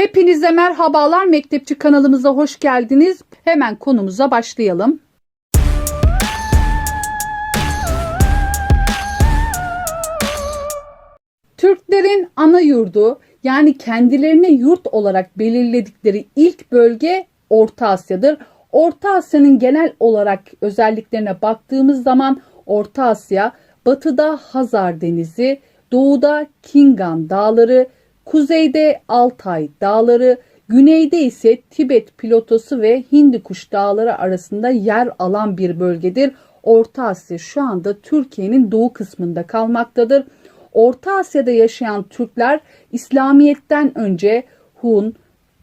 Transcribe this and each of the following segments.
Hepinize merhabalar Mektepçi kanalımıza hoş geldiniz. Hemen konumuza başlayalım. Türklerin ana yurdu yani kendilerine yurt olarak belirledikleri ilk bölge Orta Asya'dır. Orta Asya'nın genel olarak özelliklerine baktığımız zaman Orta Asya batıda Hazar Denizi, doğuda Kingan Dağları, kuzeyde Altay Dağları, güneyde ise Tibet Platosu ve Hindikuş Dağları arasında yer alan bir bölgedir. Orta Asya şu anda Türkiye'nin doğu kısmında kalmaktadır. Orta Asya'da yaşayan Türkler İslamiyet'ten önce Hun,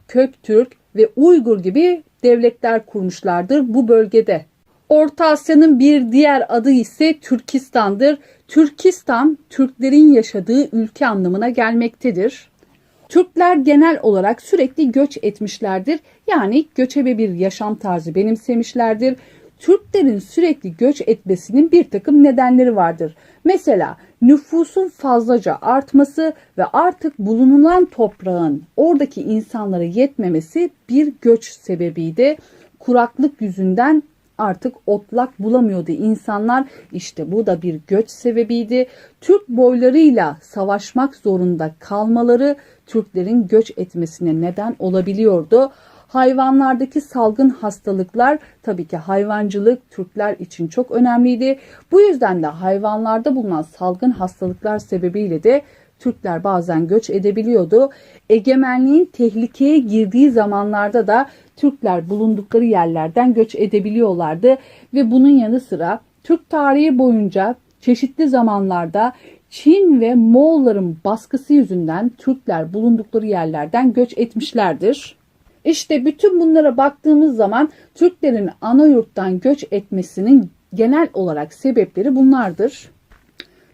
Köktürk ve Uygur gibi devletler kurmuşlardır bu bölgede. Orta Asya'nın bir diğer adı ise Türkistan'dır. Türkistan, Türklerin yaşadığı ülke anlamına gelmektedir. Türkler genel olarak sürekli göç etmişlerdir. Yani göçebe bir yaşam tarzı benimsemişlerdir. Türklerin sürekli göç etmesinin bir takım nedenleri vardır. Mesela nüfusun fazlaca artması ve artık bulunulan toprağın oradaki insanlara yetmemesi bir göç sebebiydi. Kuraklık yüzünden artık otlak bulamıyordu insanlar. İşte bu da bir göç sebebiydi. Türk boylarıyla savaşmak zorunda kalmaları Türklerin göç etmesine neden olabiliyordu. Hayvanlardaki salgın hastalıklar tabii ki hayvancılık Türkler için çok önemliydi. Bu yüzden de hayvanlarda bulunan salgın hastalıklar sebebiyle de Türkler bazen göç edebiliyordu. Egemenliğin tehlikeye girdiği zamanlarda da Türkler bulundukları yerlerden göç edebiliyorlardı ve bunun yanı sıra Türk tarihi boyunca çeşitli zamanlarda Çin ve Moğolların baskısı yüzünden Türkler bulundukları yerlerden göç etmişlerdir. İşte bütün bunlara baktığımız zaman Türklerin ana yurttan göç etmesinin genel olarak sebepleri bunlardır.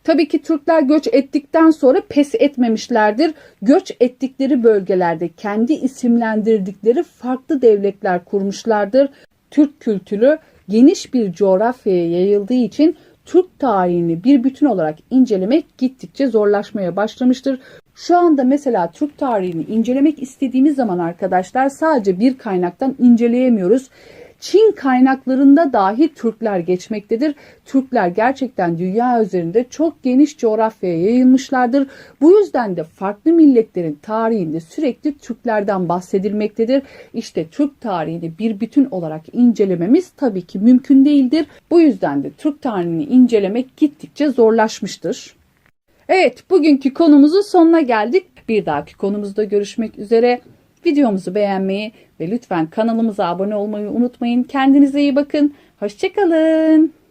Tabii ki Türkler göç ettikten sonra pes etmemişlerdir. Göç ettikleri bölgelerde kendi isimlendirdikleri farklı devletler kurmuşlardır. Türk kültürü geniş bir coğrafyaya yayıldığı için Türk tarihini bir bütün olarak incelemek gittikçe zorlaşmaya başlamıştır. Şu anda mesela Türk tarihini incelemek istediğimiz zaman arkadaşlar sadece bir kaynaktan inceleyemiyoruz. Çin kaynaklarında dahi Türkler geçmektedir. Türkler gerçekten dünya üzerinde çok geniş coğrafyaya yayılmışlardır. Bu yüzden de farklı milletlerin tarihinde sürekli Türklerden bahsedilmektedir. İşte Türk tarihini bir bütün olarak incelememiz tabii ki mümkün değildir. Bu yüzden de Türk tarihini incelemek gittikçe zorlaşmıştır. Evet, bugünkü konumuzun sonuna geldik. Bir dahaki konumuzda görüşmek üzere. Videomuzu beğenmeyi ve lütfen kanalımıza abone olmayı unutmayın. Kendinize iyi bakın. Hoşçakalın.